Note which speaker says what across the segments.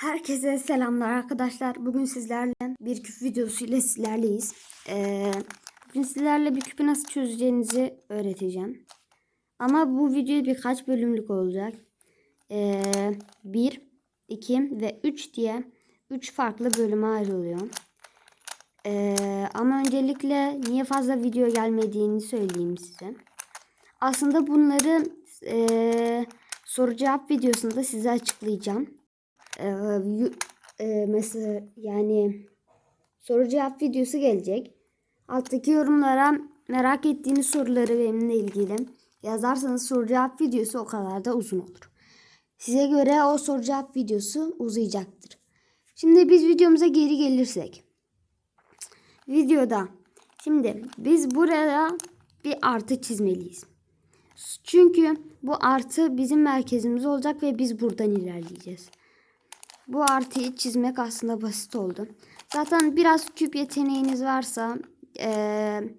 Speaker 1: Herkese selamlar arkadaşlar. Bugün sizlerle bir küp videosu ile sizlerleyiz. Ee, bugün sizlerle bir küpü nasıl çözeceğinizi öğreteceğim. Ama bu video birkaç bölümlük olacak. Ee, 1, 2 ve 3 diye 3 farklı bölüme ayrılıyor. Ee, ama öncelikle niye fazla video gelmediğini söyleyeyim size. Aslında bunları ee, soru cevap videosunda size açıklayacağım. E, mesela yani soru cevap videosu gelecek. Alttaki yorumlara merak ettiğiniz soruları benimle ilgili yazarsanız soru cevap videosu o kadar da uzun olur. Size göre o soru cevap videosu uzayacaktır. Şimdi biz videomuza geri gelirsek. Videoda şimdi biz buraya bir artı çizmeliyiz. Çünkü bu artı bizim merkezimiz olacak ve biz buradan ilerleyeceğiz. Bu artıyı çizmek aslında basit oldu. Zaten biraz küp yeteneğiniz varsa eee,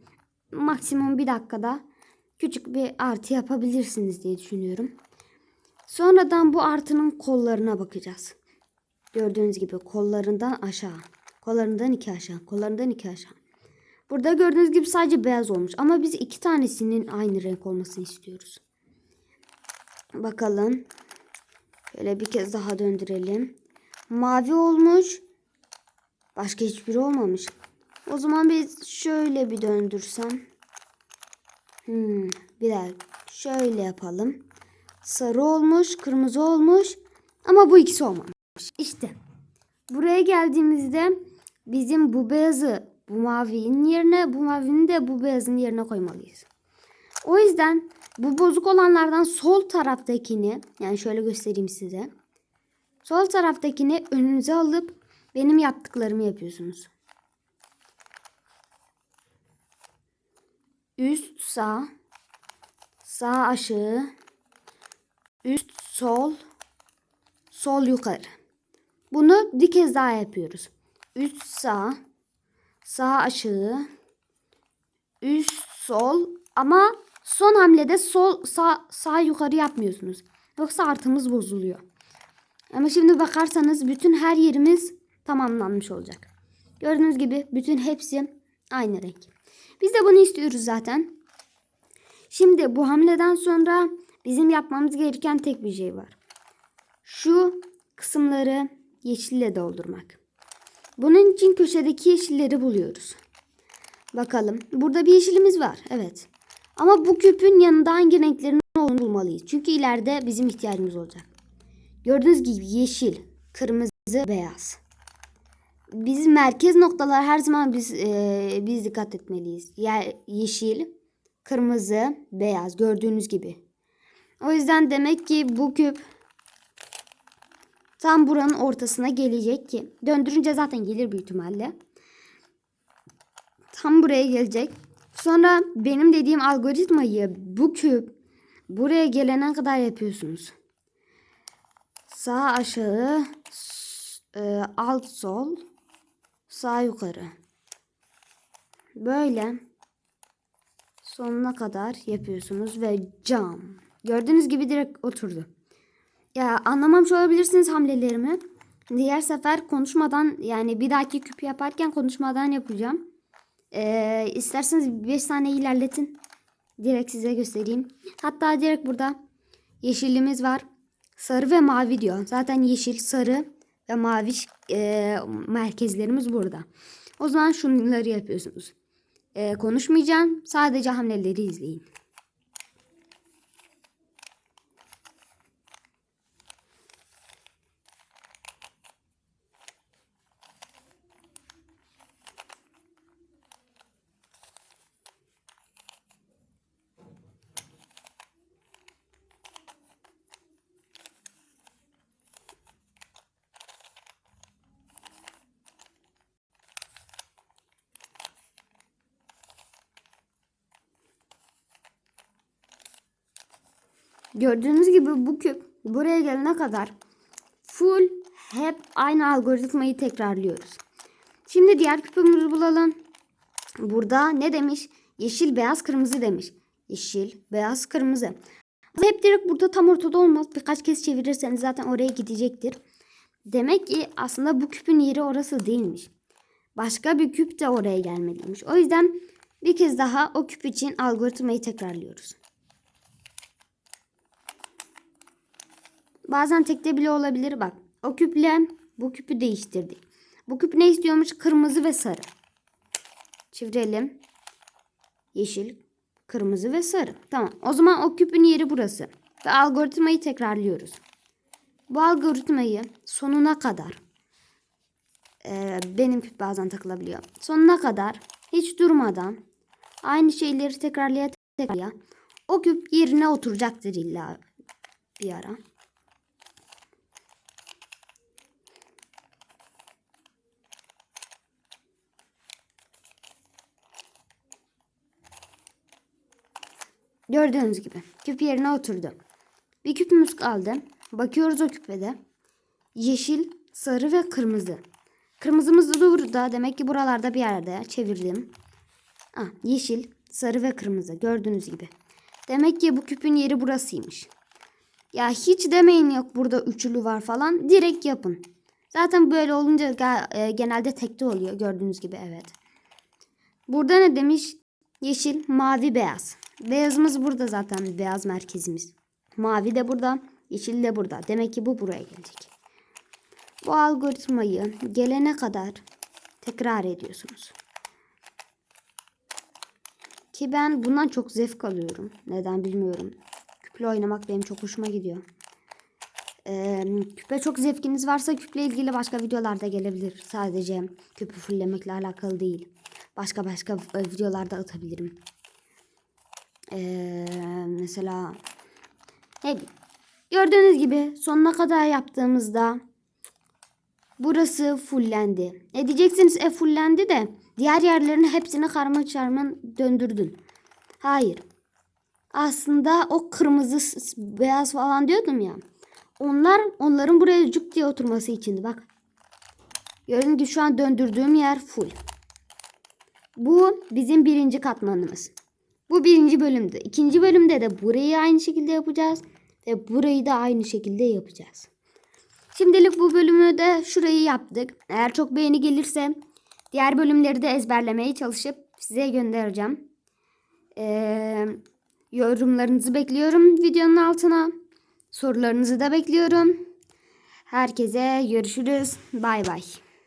Speaker 1: maksimum bir dakikada küçük bir artı yapabilirsiniz diye düşünüyorum. Sonradan bu artının kollarına bakacağız. Gördüğünüz gibi kollarından aşağı. Kollarından iki aşağı. Kollarından iki aşağı. Burada gördüğünüz gibi sadece beyaz olmuş. Ama biz iki tanesinin aynı renk olmasını istiyoruz. Bakalım. Şöyle bir kez daha döndürelim. Mavi olmuş. Başka hiçbiri olmamış. O zaman biz şöyle bir döndürsem. Hmm, bir dakika. Şöyle yapalım. Sarı olmuş, kırmızı olmuş. Ama bu ikisi olmamış. İşte. Buraya geldiğimizde bizim bu beyazı bu mavinin yerine, bu mavinin de bu beyazın yerine koymalıyız. O yüzden bu bozuk olanlardan sol taraftakini yani şöyle göstereyim size. Sol taraftakini önünüze alıp benim yaptıklarımı yapıyorsunuz. Üst sağ, sağ aşağı, üst sol, sol yukarı. Bunu bir kez daha yapıyoruz. Üst sağ, sağ aşağı, üst sol ama son hamlede sol sağ, sağ yukarı yapmıyorsunuz. Yoksa artımız bozuluyor. Ama şimdi bakarsanız bütün her yerimiz tamamlanmış olacak. Gördüğünüz gibi bütün hepsi aynı renk. Biz de bunu istiyoruz zaten. Şimdi bu hamleden sonra bizim yapmamız gereken tek bir şey var. Şu kısımları yeşille doldurmak. Bunun için köşedeki yeşilleri buluyoruz. Bakalım. Burada bir yeşilimiz var. Evet. Ama bu küpün yanında hangi renklerin olduğunu bulmalıyız. Çünkü ileride bizim ihtiyacımız olacak. Gördüğünüz gibi yeşil, kırmızı, beyaz. Biz merkez noktalar her zaman biz e, biz dikkat etmeliyiz. Yani yeşil, kırmızı, beyaz gördüğünüz gibi. O yüzden demek ki bu küp tam buranın ortasına gelecek ki döndürünce zaten gelir büyük ihtimalle. Tam buraya gelecek. Sonra benim dediğim algoritmayı bu küp buraya gelene kadar yapıyorsunuz. Sağ aşağı, e, alt sol, sağ yukarı. Böyle sonuna kadar yapıyorsunuz ve cam. Gördüğünüz gibi direkt oturdu. Ya anlamamış olabilirsiniz hamlelerimi. Diğer sefer konuşmadan yani bir dahaki küp yaparken konuşmadan yapacağım. Ee, isterseniz 5 saniye ilerletin. Direkt size göstereyim. Hatta direkt burada yeşilimiz var. Sarı ve mavi diyor. Zaten yeşil, sarı ve mavi e, merkezlerimiz burada. O zaman şunları yapıyorsunuz. E, konuşmayacağım. Sadece hamleleri izleyin. Gördüğünüz gibi bu küp buraya gelene kadar full hep aynı algoritmayı tekrarlıyoruz. Şimdi diğer küpümüzü bulalım. Burada ne demiş? Yeşil, beyaz, kırmızı demiş. Yeşil, beyaz, kırmızı. Hep direkt burada tam ortada olmaz. Birkaç kez çevirirseniz zaten oraya gidecektir. Demek ki aslında bu küpün yeri orası değilmiş. Başka bir küp de oraya gelmeliymiş. O yüzden bir kez daha o küp için algoritmayı tekrarlıyoruz. Bazen tekte bile olabilir bak. O küple bu küpü değiştirdik. Bu küp ne istiyormuş? Kırmızı ve sarı. Çevirelim. Yeşil, kırmızı ve sarı. Tamam. O zaman o küpün yeri burası. Ve algoritmayı tekrarlıyoruz. Bu algoritmayı sonuna kadar e, benim küp bazen takılabiliyor. Sonuna kadar hiç durmadan aynı şeyleri tekrarlaya tekrarlaya o küp yerine oturacaktır illa bir ara. Gördüğünüz gibi küp yerine oturdu. Bir küpümüz kaldı. Bakıyoruz o küpede. Yeşil, sarı ve kırmızı. Kırmızımız da burada. Demek ki buralarda bir yerde çevirdim. Ah, yeşil, sarı ve kırmızı. Gördüğünüz gibi. Demek ki bu küpün yeri burasıymış. Ya hiç demeyin yok burada üçlü var falan. Direkt yapın. Zaten böyle olunca e, genelde tekte oluyor. Gördüğünüz gibi evet. Burada ne demiş? Yeşil, mavi, beyaz. Beyazımız burada zaten beyaz merkezimiz. Mavi de burada, yeşil de burada. Demek ki bu buraya gelecek. Bu algoritmayı gelene kadar tekrar ediyorsunuz. Ki ben bundan çok zevk alıyorum. Neden bilmiyorum. Küple oynamak benim çok hoşuma gidiyor. Ee, küpe çok zevkiniz varsa küple ilgili başka videolarda gelebilir. Sadece küpü fullemekle alakalı değil. Başka başka e, videolarda atabilirim. Ee, mesela ne. Gördüğünüz gibi sonuna kadar yaptığımızda burası fullendi. E diyeceksiniz e fullendi de diğer yerlerini hepsini karma çarman döndürdün. Hayır. Aslında o kırmızı beyaz falan diyordum ya. Onlar onların buraya cuk diye oturması içindi bak. Gördüğünüz gibi şu an döndürdüğüm yer full. Bu bizim birinci katmanımız. Bu birinci bölümdü. İkinci bölümde de burayı aynı şekilde yapacağız. Ve burayı da aynı şekilde yapacağız. Şimdilik bu bölümü de şurayı yaptık. Eğer çok beğeni gelirse diğer bölümleri de ezberlemeye çalışıp size göndereceğim. Ee, yorumlarınızı bekliyorum videonun altına. Sorularınızı da bekliyorum. Herkese görüşürüz. Bay bay.